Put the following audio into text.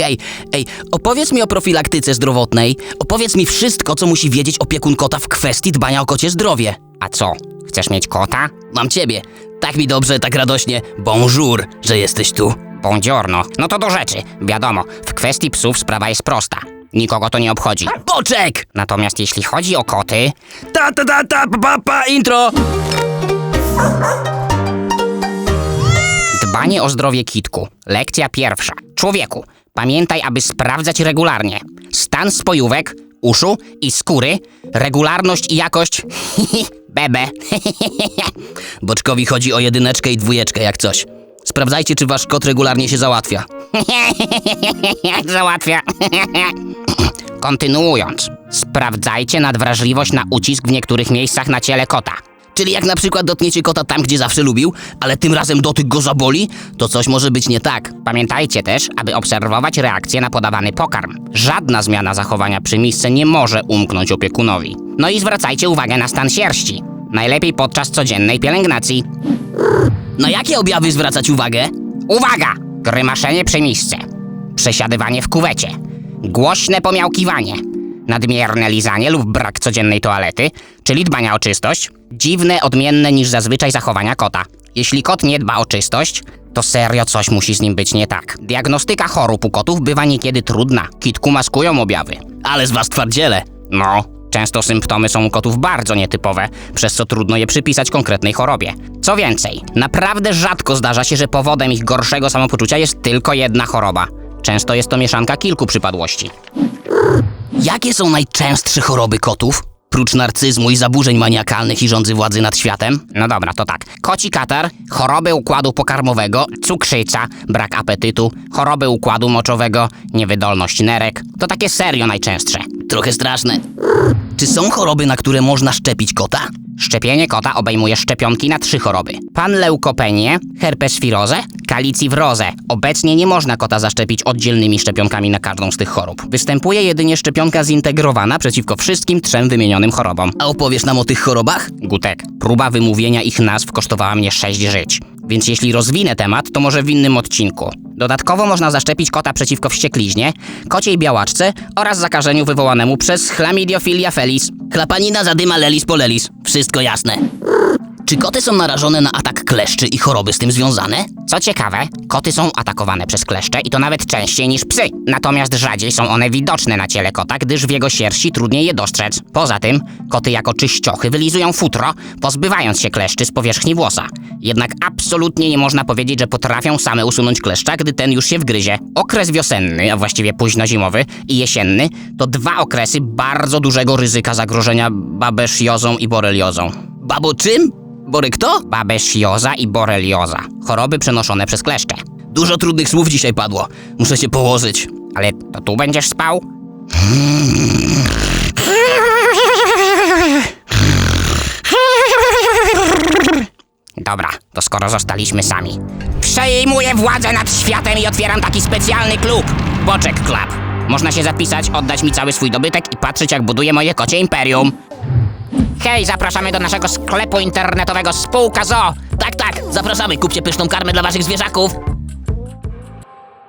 Hej, ej, opowiedz mi o profilaktyce zdrowotnej. Opowiedz mi wszystko, co musi wiedzieć opiekun kota w kwestii dbania o kocie zdrowie. A co? Chcesz mieć kota? Mam ciebie. Tak mi dobrze, tak radośnie. Bonjour, że jesteś tu. Buongiorno. No to do rzeczy. Wiadomo, w kwestii psów sprawa jest prosta. Nikogo to nie obchodzi. Boczek! Natomiast jeśli chodzi o koty, Ta ta ta ta pa, pa, pa intro! dbanie o zdrowie kitku. Lekcja pierwsza. Człowieku, pamiętaj, aby sprawdzać regularnie stan spojówek, uszu i skóry, regularność i jakość. Bebe. Boczkowi chodzi o jedyneczkę i dwójeczkę, jak coś. Sprawdzajcie, czy wasz kot regularnie się załatwia. Załatwia. Kontynuując, sprawdzajcie nadwrażliwość na ucisk w niektórych miejscach na ciele kota. Czyli jak na przykład dotkniecie kota tam, gdzie zawsze lubił, ale tym razem dotyk go zaboli, to coś może być nie tak. Pamiętajcie też, aby obserwować reakcję na podawany pokarm. Żadna zmiana zachowania przy misce nie może umknąć opiekunowi. No i zwracajcie uwagę na stan sierści. Najlepiej podczas codziennej pielęgnacji. Na jakie objawy zwracać uwagę? Uwaga! Grymaszenie przy misce. Przesiadywanie w kuwecie. Głośne pomiałkiwanie. Nadmierne lizanie lub brak codziennej toalety, czyli dbania o czystość. Dziwne, odmienne niż zazwyczaj zachowania kota. Jeśli kot nie dba o czystość, to serio coś musi z nim być nie tak. Diagnostyka chorób u kotów bywa niekiedy trudna. Kitku maskują objawy. Ale z was twardziele. No, często symptomy są u kotów bardzo nietypowe, przez co trudno je przypisać konkretnej chorobie. Co więcej, naprawdę rzadko zdarza się, że powodem ich gorszego samopoczucia jest tylko jedna choroba. Często jest to mieszanka kilku przypadłości. Jakie są najczęstsze choroby kotów? Prócz narcyzmu i zaburzeń maniakalnych i rządzy władzy nad światem? No dobra, to tak. Koci katar, choroby układu pokarmowego, cukrzyca, brak apetytu, choroby układu moczowego, niewydolność nerek. To takie serio najczęstsze. Trochę straszne. Czy są choroby, na które można szczepić kota? Szczepienie kota obejmuje szczepionki na trzy choroby. Panleukopenię, herpeswirozę, kalicywrozę. Obecnie nie można kota zaszczepić oddzielnymi szczepionkami na każdą z tych chorób. Występuje jedynie szczepionka zintegrowana przeciwko wszystkim trzem wymienionym chorobom. A opowiesz nam o tych chorobach? Gutek, próba wymówienia ich nazw kosztowała mnie sześć żyć. Więc jeśli rozwinę temat, to może w innym odcinku. Dodatkowo można zaszczepić kota przeciwko wściekliźnie, kociej białaczce oraz zakażeniu wywołanemu przez chlamydiofilia felis. Chlapanina, zadyma, lelis, polelis. Wszystko jasne. Czy koty są narażone na atak kleszczy i choroby z tym związane? Co ciekawe, koty są atakowane przez kleszcze i to nawet częściej niż psy. Natomiast rzadziej są one widoczne na ciele kota, gdyż w jego sierści trudniej je dostrzec. Poza tym, koty jako czyściochy wylizują futro, pozbywając się kleszczy z powierzchni włosa. Jednak absolutnie nie można powiedzieć, że potrafią same usunąć kleszcza, gdy ten już się wgryzie. Okres wiosenny, a właściwie późnozimowy i jesienny to dwa okresy bardzo dużego ryzyka zagrożenia babesziozą i boreliozą. Babo czym? Bory kto? Babesjoza i borelioza. Choroby przenoszone przez kleszcze. Dużo trudnych słów dzisiaj padło. Muszę się położyć. Ale to tu będziesz spał? Dobra, to skoro zostaliśmy sami. Przejmuję władzę nad światem i otwieram taki specjalny klub. Boczek Club. Można się zapisać, oddać mi cały swój dobytek i patrzeć jak buduję moje kocie imperium. Hej, zapraszamy do naszego sklepu internetowego Spółka Zo. Tak, tak, zapraszamy. Kupcie pyszną karmę dla waszych zwierzaków.